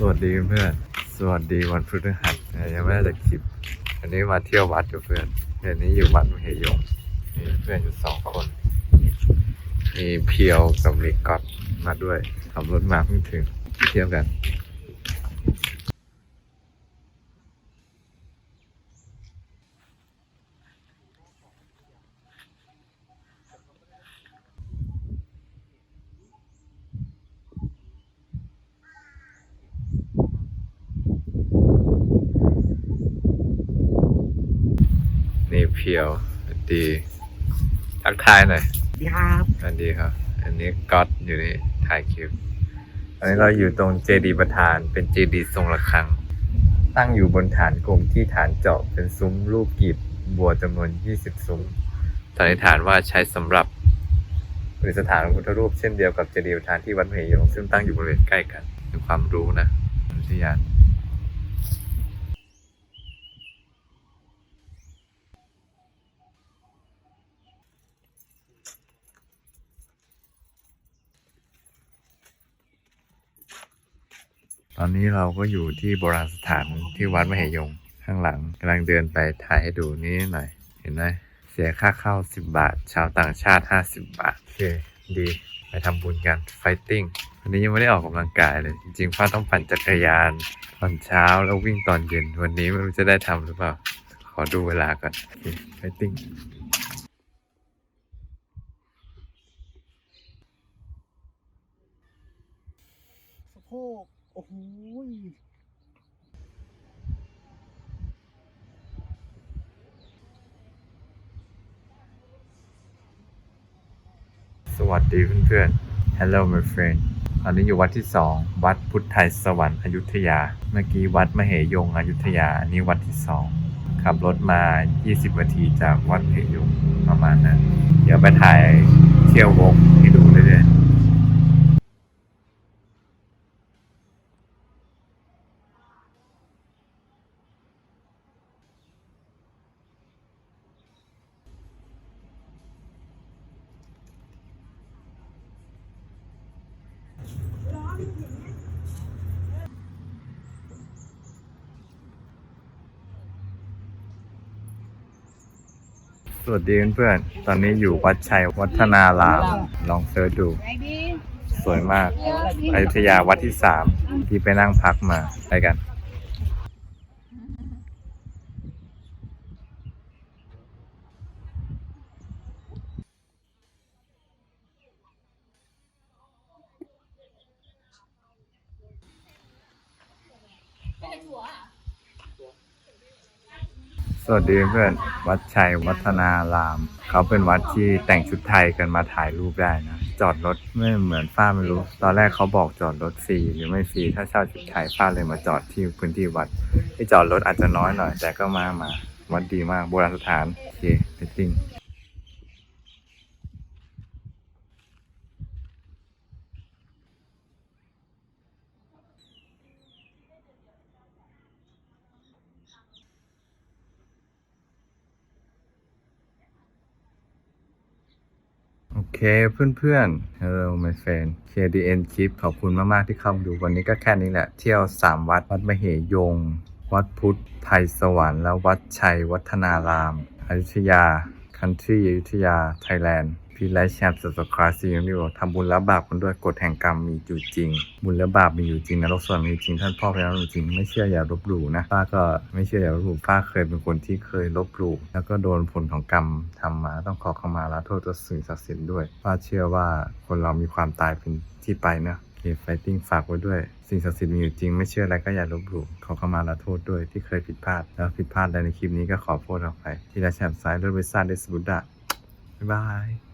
สวัสดีเพื่อนสวัสดีวันพฤหัสยังไม่ได้จากคลิป อันนี้มาเที่ยววัดกับเพื่อนเดือนนี้อยู่วัดมเหยงมีเพื่อนอยู่สองคน มีเพียวกับลีกอตมาด้วยขับรถมาเพิ่งถึงเที่ยวกัน นี่เพียวดีทักทายหน่อยดีครับสวัสดีครับ อันนี้ก๊อตอยู่นี่ถ่ายคลิปอันนี้เราอยู่ตรงเจดีย์ประธานเป็นเจดีย์ทรงระฆัง ตั้งอยู่บนฐานกลมที่ฐานเจาะเป็นซุ้มรูปกีบบัวจำนวน 20 ซุ้มสันนิษฐานว่าใช้สำหรับประดิษฐานพระพุทธรูปเช่นเดียวกับเจดีย์ประธานที่วัดมเหยงซึ่งตั้งอยู่บริเวณใกล้กันเป็นความรู้นะวิทยา ตอนนี้เราก็อยู่ที่โบราณสถานที่วัดมเหยงข้างหลังกำลังเดินไปถ่ายให้ดูนี้หน่อย เห็นไหมเสียค่าเข้า 10 บาท ชาวต่างชาติ 50 บาท โอเค ดี ไปทำบุญกันไฟติ้งวันนี้ยังไม่ได้ออกกำลังกายเลย จริงๆฟ้าต้องปั่นจักรยานตอนเช้าแล้ววิ่งตอนเย็น วันนี้ไม่รู้จะได้ทำหรือเปล่า ขอดูเวลาก่อนไฟติ้งสะโพก อ้โหสวัสดีเพื่อนๆ Hello my friend ตอนนี้อยู่วัดที่สองวัดพุทธไทยสวรรค์อยุธยา เมื่อกี้วัดมเหยงอยุธยา อันนี้วัดที่สองขับรถมา 20 นาทีจากวัดมเหยงประมาณนั้น เดี๋ยวไปถ่ายเที่ยววกให้ดูเรื่อยๆ สวัสดีเพื่อนๆ ตอนนี้อยู่วัดชัยวัฒนาราม ลองเสิร์ชดู สวยมากอยุธยาวัดที่สามที่ไปนั่งพักมาไปกัน สวัสดีเพื่อนวัดชัยวัฒนาราม เขาเป็นวัดที่แต่งชุดไทยกันมาถ่ายรูปได้นะ จอดรถไม่เหมือนฝ้าไม่รู้ ตอนแรกเขาบอกจอดรถฟรีหรือไม่ฟรีถ้าเช่าชุดไทยฝ้าเลยมาจอดที่พื้นที่วัดที่จอดรถอาจจะน้อยหน่อย แต่ก็มามาวัดดีมากโบราณสถานโอเคไปจริง เคเพื่อนๆ Hello my friend KDN คลิปขอบคุณมาก ๆ ที่เข้ามาดูวันนี้ก็แค่นี้แหละ เที่ยว 3 วัด วัดมเหยง วัดพุทธไทยสวรรค์และววัดชัยวัฒนารามอยุธยา คันทรีอยุธยา ไทยแลนด์ พี่ไลค์แชร์สับสคราซีอย่งที่บอกทำบุญแล้วบาปกันด้วยกฎแห่งกรรมมีอยู่จริง บุญและบาปมีอยู่จริงนรกสวรรค์มีจริงท่านพ่อพระมีอยู่จริง ไม่เชื่ออย่าลบหลู่นะป้าก็ไม่เชื่ออย่าลบหลู่ป้าเคยเป็นคนที่เคยลบหลู่แล้วก็โดนผลของกรรมทำมาต้องขอขมาลาโทษต่อสิ่งศักดิ์สิทธิ์ด้วยป้าเชื่อว่าคนเรามีความตายเป็นที่ไปนะโอเคไฟติ้งฝากไว้ด้วยสิ่งศักดิ์สิทธิ์มีอยู่จริงไม่เชื่ออะไรก็อย่าลบหลู่ขอเข้ามาลาโทษด้วยที่เคยผิดพลาด แล้วผิดพลาดใดในคลิปนี้ก็ขอโทษออกไปที่ได้แชมป์ซ้ายด้วยเวซ่าเดสบุดดาบ๊ายบาย